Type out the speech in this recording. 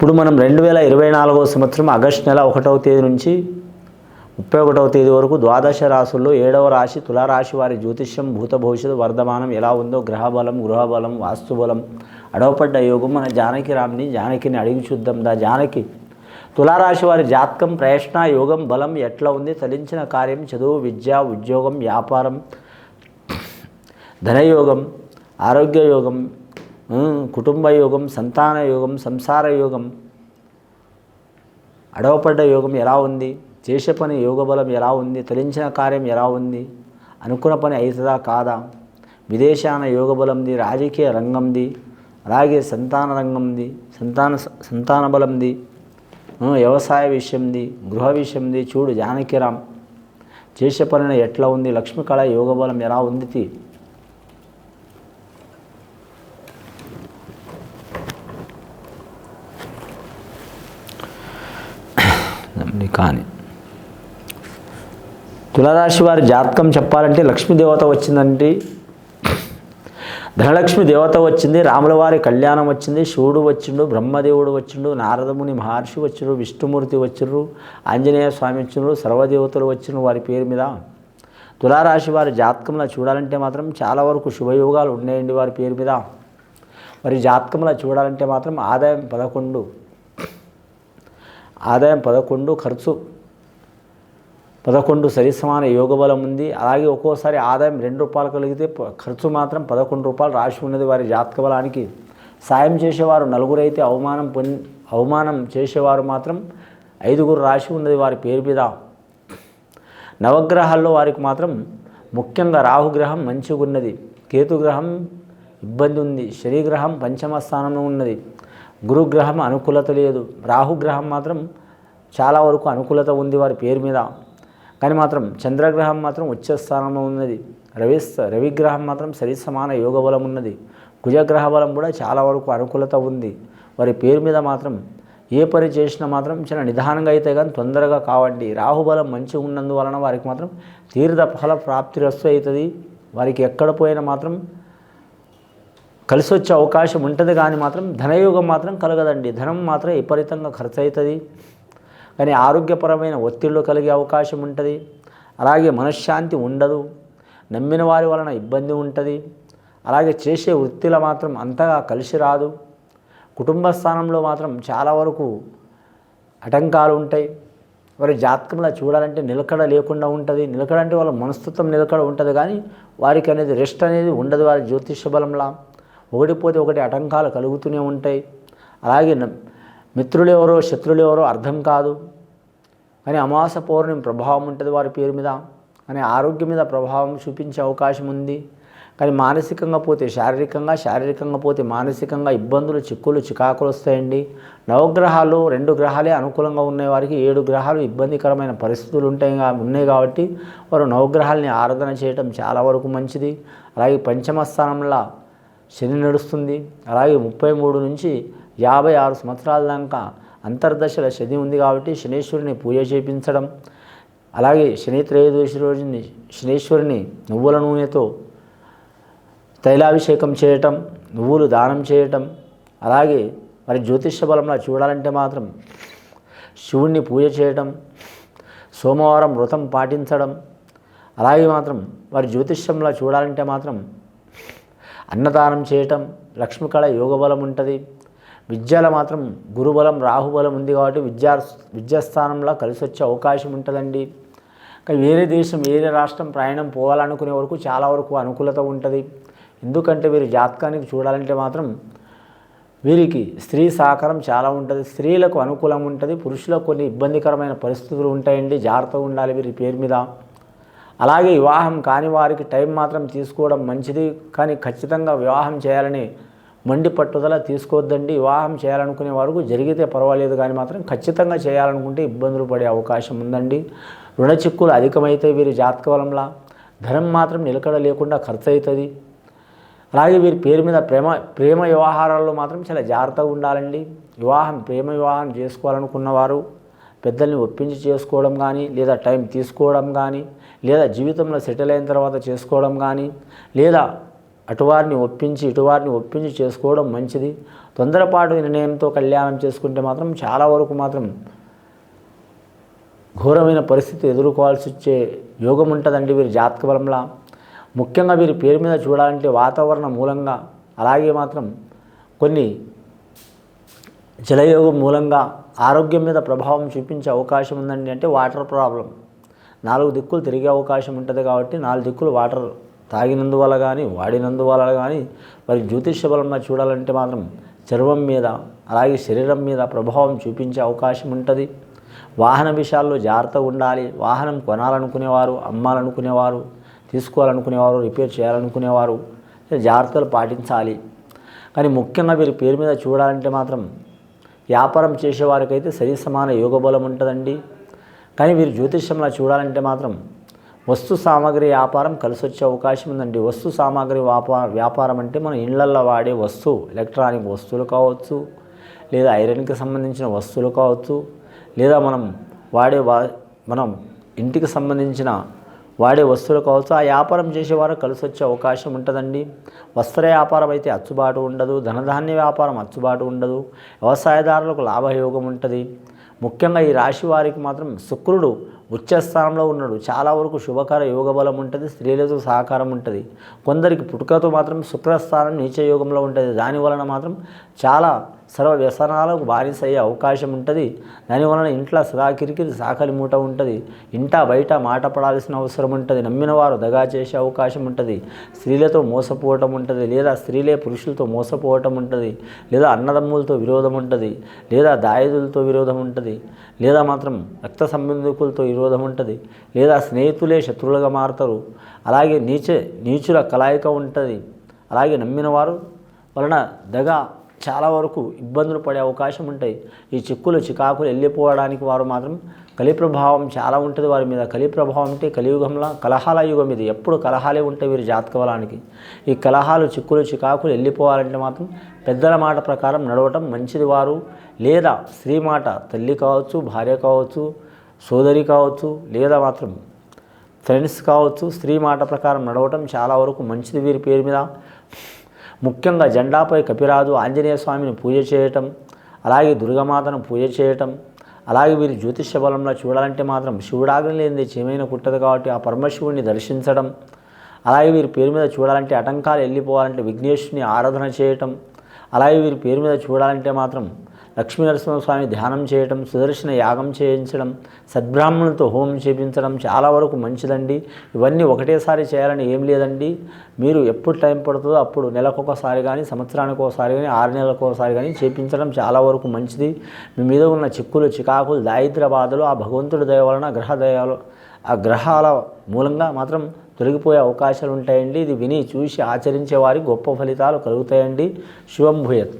ఇప్పుడు మనం రెండు వేల ఇరవై నాలుగవ సంవత్సరం ఆగస్టు నెల ఒకటవ తేదీ నుంచి ముప్పై ఒకటవ తేదీ వరకు ద్వాదశ రాశుల్లో ఏడవ రాశి తులారాశి వారి జ్యోతిష్యం భూత భవిష్యత్తు వర్ధమానం ఎలా ఉందో గ్రహబలం గృహబలం వాస్తుబలం అడవపడ్డ యోగం మన జానకి రామ్ని జానకిని అడిగి చూద్దాం దా జానకి. తులారాశి వారి జాతకం ప్రయత్న యోగం బలం ఎట్లా ఉంది? తలించిన కార్యం చదువు విద్య ఉద్యోగం వ్యాపారం ధనయోగం ఆరోగ్య యోగం కుటుంబ యోగం సంతాన యోగం సంసార యోగం అడవపడ్డ యోగం ఎలా ఉంది? చేసే పని యోగ బలం ఎలా ఉంది? తలించిన కార్యం ఎలా ఉంది? అనుకున్న పని అవుతుందా కాదా? విదేశాన యోగబలంది రాజకీయ రంగంది అలాగే సంతాన రంగంది సంతాన సంతాన బలంది వ్యవసాయ విషయంది గృహ విషయంది చూడు జానకిరామ్ చేసే పనిన ఎట్లా ఉంది? లక్ష్మీ కళ యోగ బలం ఎలా ఉంది? తీ. కానీ. తులరాశి వారి జాతకం చెప్పాలంటే లక్ష్మీదేవత వచ్చిందండి. ధనలక్ష్మి దేవత వచ్చింది రాముల వారి కళ్యాణం వచ్చింది శివుడు వచ్చిండు బ్రహ్మదేవుడు వచ్చిండు నారదముని మహర్షి వచ్చిండ్రు విష్ణుమూర్తి వచ్చిండ్రు ఆంజనేయ స్వామి వచ్చిండ్రు సర్వదేవతలు వచ్చిండ్రు వారి పేరు మీద. తులారాశి వారి జాతకంలో చూడాలంటే మాత్రం చాలా వరకు శుభయోగాలు ఉన్నాయండి వారి పేరు మీద. మరి జాతకంలో చూడాలంటే మాత్రం ఆదాయం పదకొండు ఆదాయం పదకొండు ఖర్చు. పదకొండు సరిసమాన యోగ బలం ఉంది. అలాగే ఒక్కోసారి ఆదాయం రెండు రూపాయలు కలిగితే ఖర్చు మాత్రం పదకొండు రూపాయలు రాసి ఉన్నది వారి జాతక బలానికి. సాయం చేసేవారు నలుగురు అయితే అవమానం పొంది అవమానం చేసేవారు మాత్రం ఐదుగురు రాసి ఉన్నది వారి పేరు మీద. నవగ్రహాల్లో వారికి మాత్రం ముఖ్యంగా రాహుగ్రహం మంచిగా ఉన్నది కేతుగ్రహం ఇబ్బంది ఉంది శనిగ్రహం పంచమ స్థానంలో ఉన్నది. గురుగ్రహం అనుకూలత లేదు. రాహుగ్రహం మాత్రం చాలా వరకు అనుకూలత ఉంది వారి పేరు మీద. కానీ మాత్రం చంద్రగ్రహం మాత్రం ఉచ్చ స్థానంలో ఉన్నది. రవి రవిగ్రహం మాత్రం సరి సమాన యోగ బలం ఉన్నది. కుజగ్రహ బలం కూడా చాలా వరకు అనుకూలత ఉంది. వారి పేరు మీద మాత్రం ఏ పని చేసినా మాత్రం చాలా నిదానంగా అయితే కానీ తొందరగా కావండి. రాహుబలం మంచిగా ఉన్నందువలన వారికి మాత్రం తీర్థ ఫల ప్రాప్తి రస్సు అవుతుంది. వారికి ఎక్కడ పోయినా మాత్రం కలిసి వచ్చే అవకాశం ఉంటుంది కానీ మాత్రం ధనయోగం మాత్రం కలగదండి. ధనం మాత్రం విపరీతంగా ఖర్చు అవుతుంది కానీ ఆరోగ్యపరమైన ఒత్తిళ్ళు కలిగే అవకాశం ఉంటుంది. అలాగే మనశ్శాంతి ఉండదు. నమ్మిన వారి వలన ఇబ్బంది ఉంటుంది. అలాగే చేసే వృత్తిలో మాత్రం అంతగా కలిసి రాదు. కుటుంబ స్థానంలో మాత్రం చాలా వరకు ఆటంకాలు ఉంటాయి. వారి జాతకంలో చూడాలంటే నిలకడ లేకుండా ఉంటుంది. నిలకడ అంటే వాళ్ళ మనస్తత్వం నిలకడ ఉంటుంది. కానీ వారికి అనేది రెస్ట్ అనేది ఉండదు వారి జ్యోతిష బలంలా. ఒకటి పోతే ఒకటి ఆటంకాలు కలుగుతూనే ఉంటాయి. అలాగే మిత్రులు ఎవరో శత్రులు ఎవరో అర్థం కాదు. కానీ అమాస పౌర్ణమి ప్రభావం ఉంటుంది వారి పేరు మీద. కానీ ఆరోగ్యం మీద ప్రభావం చూపించే అవకాశం ఉంది. కానీ మానసికంగా పోతే శారీరకంగా శారీరకంగా పోతే మానసికంగా ఇబ్బందులు చిక్కులు చికాకులు వస్తాయండి. నవగ్రహాలు రెండు గ్రహాలే అనుకూలంగా ఉన్నాయి వారికి. ఏడు గ్రహాలు ఇబ్బందికరమైన పరిస్థితులు ఉంటాయి ఉన్నాయి కాబట్టి వారు నవగ్రహాలని ఆరాధన చేయటం చాలా వరకు మంచిది. అలాగే పంచమ స్థానంలో శని నడుస్తుంది. అలాగే ముప్పై మూడు నుంచి యాభై ఆరు సంవత్సరాల దాకా అంతర్దశల శని ఉంది కాబట్టి శనీశ్వరుని పూజ చేయించడం అలాగే శని త్రయోదశి రోజుని శనీశ్వరుని నువ్వుల నూనెతో తైలాభిషేకం చేయటం నువ్వులు దానం చేయటం అలాగే మరి జ్యోతిష్య బలంలో చూడాలంటే మాత్రం శివుణ్ణి పూజ చేయటం సోమవారం వ్రతం పాటించడం అలాగే మాత్రం వారి జ్యోతిష్యంలో చూడాలంటే మాత్రం అన్నదానం చేయటం లక్ష్మికళ యోగ బలం ఉంటుంది. విద్యలో మాత్రం గురుబలం రాహుబలం ఉంది కాబట్టి విద్యా విద్యాస్థానంలో కలిసి వచ్చే అవకాశం ఉంటుందండి. ఇంకా వేరే దేశం వేరే రాష్ట్రం ప్రయాణం పోవాలనుకునే వరకు చాలా వరకు అనుకూలత ఉంటుంది. ఎందుకంటే వీరి జాతకానికి చూడాలంటే మాత్రం వీరికి స్త్రీ సహకారం చాలా ఉంటుంది. స్త్రీలకు అనుకూలం ఉంటుంది. పురుషులకు కొన్ని ఇబ్బందికరమైన పరిస్థితులు ఉంటాయండి. జాగ్రత్తగా ఉండాలి వీరి పేరు మీద. అలాగే వివాహం కాని వారికి టైం మాత్రం తీసుకోవడం మంచిది కానీ ఖచ్చితంగా వివాహం చేయాలని మండి పట్టుదల తీసుకోవద్దండి. వివాహం చేయాలనుకునే వరకు జరిగితే పర్వాలేదు కానీ మాత్రం ఖచ్చితంగా చేయాలనుకుంటే ఇబ్బందులు పడే అవకాశం ఉందండి. రుణ చిక్కులు అధికమైతే వీరి జాతక వలంలా ధనం మాత్రం నిలకడ లేకుండా ఖర్చు అవుతుంది అలాగే వీరి పేరు మీద ప్రేమ ప్రేమ వ్యవహారాల్లో మాత్రం చాలా జాగ్రత్తగా ఉండాలండి. వివాహం ప్రేమ వివాహం చేసుకోవాలనుకున్నవారు పెద్దల్ని ఒప్పించి చేసుకోవడం కానీ లేదా టైం తీసుకోవడం కానీ లేదా జీవితంలో సెటిల్ అయిన తర్వాత చేసుకోవడం కానీ లేదా అటువారిని ఒప్పించి ఇటువారిని ఒప్పించి చేసుకోవడం మంచిది. తొందరపాటు నిర్ణయంతో కళ్యాణం చేసుకుంటే మాత్రం చాలా వరకు మాత్రం ఘోరమైన పరిస్థితి ఎదుర్కోవాల్సి వచ్చే యోగం ఉంటుందండి వీరి జాతక బలంలా. ముఖ్యంగా వీరి పేరు మీద చూడాలంటే వాతావరణ మూలంగా అలాగే మాత్రం కొన్ని జలయోగం మూలంగా ఆరోగ్యం మీద ప్రభావం చూపించే అవకాశం ఉందండి. అంటే వాటర్ ప్రాబ్లం. నాలుగు దిక్కులు తిరిగే అవకాశం ఉంటుంది కాబట్టి నాలుగు దిక్కులు వాటర్ తాగినందువల్ల కానీ వాడినందువల్ల కానీ మరి జ్యోతిష్య బలంగా చూడాలంటే మాత్రం చర్మం మీద అలాగే శరీరం మీద ప్రభావం చూపించే అవకాశం ఉంటుంది. వాహన విషయాల్లో జాగ్రత్తగా ఉండాలి. వాహనం కొనాలనుకునేవారు అమ్మాలనుకునేవారు తీసుకోవాలనుకునేవారు రిపేర్ చేయాలనుకునేవారు జాగ్రత్తలు పాటించాలి. కానీ ముఖ్యంగా వీరి పేరు మీద చూడాలంటే మాత్రం వ్యాపారం చేసేవారికైతే సరి సమాన యోగ బలం ఉంటుందండి. కానీ వీరు జ్యోతిష్యంలో చూడాలంటే మాత్రం వస్తు సామాగ్రి వ్యాపారం కలిసి వచ్చే అవకాశం ఉందండి. వస్తు సామాగ్రి వ్యాపార వ్యాపారం అంటే మన ఇళ్ళల్లో వాడే వస్తువు ఎలక్ట్రానిక్ వస్తువులు కావచ్చు లేదా ఐరన్కి సంబంధించిన వస్తువులు కావచ్చు లేదా మనం వాడే వా మనం ఇంటికి సంబంధించిన వాడే వస్తువులు కావచ్చు ఆ వ్యాపారం చేసేవారు కలిసి వచ్చే అవకాశం ఉంటుందండి. వస్త్ర వ్యాపారం అయితే అచ్చుబాటు ఉండదు ధనధాన్య వ్యాపారం అచ్చుబాటు ఉండదు వ్యవసాయదారులకు లాభయోగం ఉంటుంది. ముఖ్యంగా ఈ రాశి వారికి మాత్రం శుక్రుడు ఉచ్చస్థానంలో ఉన్నాడు. చాలా వరకు శుభకర యోగ బలం ఉంటుంది స్త్రీలతో సహకారం ఉంటుంది. కొందరికి పుట్టుకతో మాత్రం శుక్రస్థానం నీచ యోగంలో ఉంటుంది. దాని వలన మాత్రం చాలా సర్వ వ్యసనాలకు బానిస అయ్యే అవకాశం ఉంటుంది. దానివలన ఇంట్లో సదా కిరికిరి సాకలి మూట ఉంటుంది. ఇంట బయట మాట పడాల్సిన అవసరం ఉంటుంది. నమ్మిన వారు దగా చేసే అవకాశం ఉంటుంది. స్త్రీలతో మోసపోవటం ఉంటుంది. లేదా స్త్రీలే పురుషులతో మోసపోవటం ఉంటుంది. లేదా అన్నదమ్ములతో విరోధం ఉంటుంది. లేదా దాయదులతో విరోధం ఉంటుంది. లేదా మాత్రం రక్త సంబంధికులతో విరోధం ఉంటుంది. లేదా స్నేహితులే శత్రువులుగా మారుతారు. అలాగే నీచ నీచుల కలాయిక ఉంటుంది. అలాగే నమ్మిన వారు వలన దగ చాలా వరకు ఇబ్బందులు పడే అవకాశం ఉంటాయి. ఈ చిక్కులు చికాకులు వెళ్ళిపోవడానికి వారు మాత్రం కలి ప్రభావం చాలా ఉంటుంది వారి మీద. కలి ప్రభావం అంటే కలియుగంలో కలహాల యుగం ఇది. ఎప్పుడు కలహాలే ఉంటాయి వీరి జాతక బలానికి ఈ కలహాలు చిక్కులు చికాకులు వెళ్ళిపోవాలంటే మాత్రం పెద్దల మాట ప్రకారం నడవటం మంచిది వారు. లేదా స్త్రీ మాట తల్లి కావచ్చు భార్య కావచ్చు సోదరి కావచ్చు లేదా మాత్రం ఫ్రెండ్స్ కావచ్చు స్త్రీ మాట ప్రకారం నడవటం చాలా వరకు మంచిది వీరి పేరు మీద. ముఖ్యంగా జెండాపై కపిరాజు ఆంజనేయ స్వామిని పూజ చేయటం అలాగే దుర్గమాతను పూజ చేయటం అలాగే వీరి జ్యోతిష్య బలంలో చూడాలంటే మాత్రం శివుడాగ్ని లేనిది చేమైన కుట్టదు కాబట్టి ఆ పరమశివుడిని దర్శించడం అలాగే వీరి పేరు మీద చూడాలంటే అటంకాలు వెళ్ళిపోవాలంటే విఘ్నేశుని ఆరాధన చేయటం అలాగే వీరి పేరు మీద చూడాలంటే మాత్రం లక్ష్మీనరసింహస్వామి ధ్యానం చేయటం సుదర్శన యాగం చేయించడం సద్బ్రాహ్మణులతో హోమం చేయించడం చాలా వరకు మంచిదండి. ఇవన్నీ ఒకటేసారి చేయాలని ఏం లేదండి. మీరు ఎప్పుడు టైం పడుతుందో అప్పుడు నెలకొకసారి కానీ సంవత్సరానికి ఒకసారి కానీ ఆరు నెలలకు ఒకసారి కానీ చేపించడం చాలా వరకు మంచిది. మీ మీద ఉన్న చిక్కులు చికాకులు దారిద్ర బాధలు ఆ భగవంతుడి దయ వలన గ్రహ దయాలు ఆ గ్రహాల మూలంగా మాత్రం తొలగిపోయే అవకాశాలు ఉంటాయండి ఇది విని చూసి ఆచరించే వారికి గొప్ప ఫలితాలు కలుగుతాయండి. శివం భూయత్.